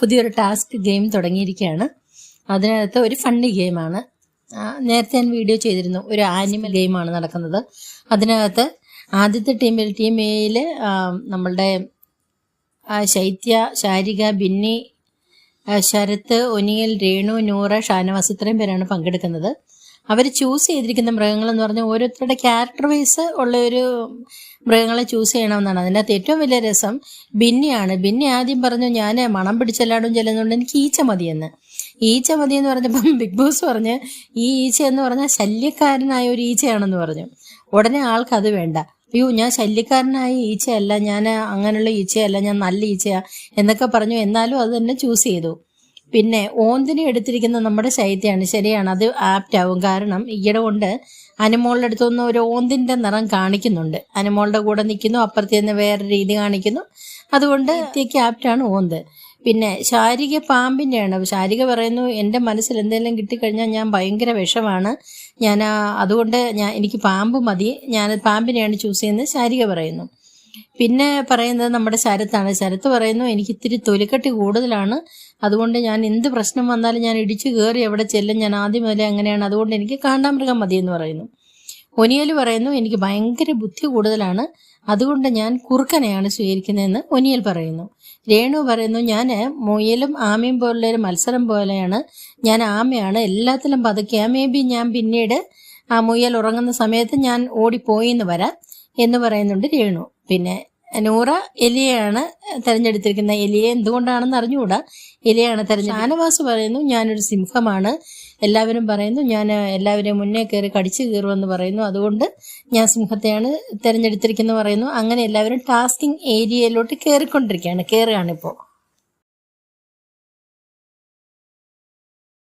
പുതിയൊരു task game തുടങ്ങിയിരിക്കുകയാണ്. അതിനകത്ത് ഒരു ഫണ്ണി ഗെയിമാണ്. നേരത്തെ ഞാൻ വീഡിയോ ചെയ്തിരുന്നു. ഒരു ആനിമൽ ഗെയിമാണ് നടക്കുന്നത്. അതിനകത്ത് ആദ്യത്തെ ടീമിൽ ടീം എയിൽ നമ്മളുടെ ശൈത്യ ശാരിക ബിന്നി ശരത്ത് ഒനിയൽ രേണു നൂറ ഷാനവാസ് ഇത്രയും പേരാണ് പങ്കെടുക്കുന്നത്. അവർ ചൂസ് ചെയ്തിരിക്കുന്ന മൃഗങ്ങൾ എന്ന് പറഞ്ഞാൽ ഓരോരുത്തരുടെ ക്യാരക്ടർ വൈസ് ഉള്ള ഒരു മൃഗങ്ങളെ ചൂസ് ചെയ്യണമെന്നാണ്. അതിനകത്ത് ഏറ്റവും വലിയ രസം ബിന്നിയാണ്. ബിന്നി ആദ്യം പറഞ്ഞു ഞാൻ മണം പിടിച്ചെല്ലാടും ചെല്ലുന്നുണ്ട് എനിക്ക് ഈച്ച മതിയെന്ന്. ഈച്ച മതി എന്ന് പറഞ്ഞപ്പം ബിഗ് ബോസ് പറഞ്ഞ് ഈ ഈച്ച എന്ന് പറഞ്ഞാൽ ശല്യക്കാരനായ ഒരു ഈച്ചയാണെന്ന് പറഞ്ഞു. ഉടനെ ആൾക്ക് അത് വേണ്ട. അയ്യോ ഞാൻ ശല്യക്കാരനായ ഈച്ചയല്ല ഞാൻ അങ്ങനെയുള്ള ഈച്ചയല്ല ഞാൻ നല്ല ഈച്ചയാ എന്നൊക്കെ പറഞ്ഞു. എന്നാലും അത് തന്നെ ചൂസ് ചെയ്തു. പിന്നെ ഓന്തിനെ എടുത്തിരിക്കുന്ന നമ്മുടെ ശൈത്യാണ് ശരിയാണ് അത് ആപ്റ്റ് ആവും. കാരണം ഈയിടെ കൊണ്ട് അനുമോളുടെ അടുത്തുനിന്ന് ഒരു ഓന്തിന്റെ നിറം കാണിക്കുന്നുണ്ട്. അനുമോളുടെ കൂടെ നിൽക്കുന്നു അപ്പുറത്ത് നിന്ന് വേറെ രീതി കാണിക്കുന്നു. അതുകൊണ്ട് ഇത്തേക്ക് ആപ്റ്റാണ് ഓന്ത്. പിന്നെ ശാരിക പാമ്പിന്റെയാണ് ശാരിക പറയുന്നു എന്റെ മനസ്സിൽ എന്തെങ്കിലും കിട്ടിക്കഴിഞ്ഞാൽ ഞാൻ ഭയങ്കര വിഷമാണ്. ഞാൻ അതുകൊണ്ട് ഞാൻ എനിക്ക് പാമ്പ് മതി. ഞാൻ പാമ്പിനെയാണ് ചൂസ് ചെയ്യുന്നത് ശാരിക പറയുന്നു. പിന്നെ പറയുന്നത് നമ്മുടെ ശരത്താണ്. ശരത്ത് പറയുന്നു എനിക്ക് ഇത്തിരി തൊലിക്കട്ടി കൂടുതലാണ്. അതുകൊണ്ട് ഞാൻ എന്ത് പ്രശ്നം വന്നാലും ഞാൻ ഇടിച്ചു കയറി എവിടെ ചെല്ലും. ഞാൻ ആദ്യം മുതലേ അങ്ങനെയാണ്. അതുകൊണ്ട് എനിക്ക് കാണ്ടാമൃഗം മതി എന്ന് പറയുന്നു. ഒനിയൽ പറയുന്നു എനിക്ക് ഭയങ്കര ബുദ്ധി കൂടുതലാണ്. അതുകൊണ്ട് ഞാൻ കുറുക്കനെയാണ് സ്വീകരിക്കുന്നതെന്ന് ഒനിയൽ പറയുന്നു. രേണു പറയുന്നു ഞാൻ മുയലും ആമയും പോലുള്ള ഒരു മത്സരം പോലെയാണ്. ഞാൻ ആമയാണ്. എല്ലാത്തിലും പതുക്കെ. മേ ബി ഞാൻ പിന്നീട് ആ മുയൽ ഉറങ്ങുന്ന സമയത്ത് ഞാൻ ഓടിപ്പോയി എന്ന് വരാം എന്ന് പറയുന്നുണ്ട് രേണു. പിന്നെ നൂറ എലിയാണ് തെരഞ്ഞെടുത്തിരിക്കുന്നത് എലിയെ എന്തുകൊണ്ടാണെന്ന് അറിഞ്ഞുകൂടാ? എലിയാണ് തെരഞ്ഞെടുത്തത് ഷാനവാസ് പറയുന്നു ഞാനൊരു സിംഹമാണ്. എല്ലാവരും പറയുന്നു ഞാൻ എല്ലാവരെയും മുന്നേ കയറി കടിച്ചു കയറുമെന്ന് പറയുന്നു. അതുകൊണ്ട് ഞാൻ സിംഹത്തെയാണ് തിരഞ്ഞെടുത്തിരിക്കുന്നത് പറയുന്നു. അങ്ങനെ എല്ലാവരും ടാസ്കിംഗ് ഏരിയയിലോട്ട് കയറിക്കൊണ്ടിരിക്കുകയാണ് കയറുകയാണ് ഇപ്പോൾ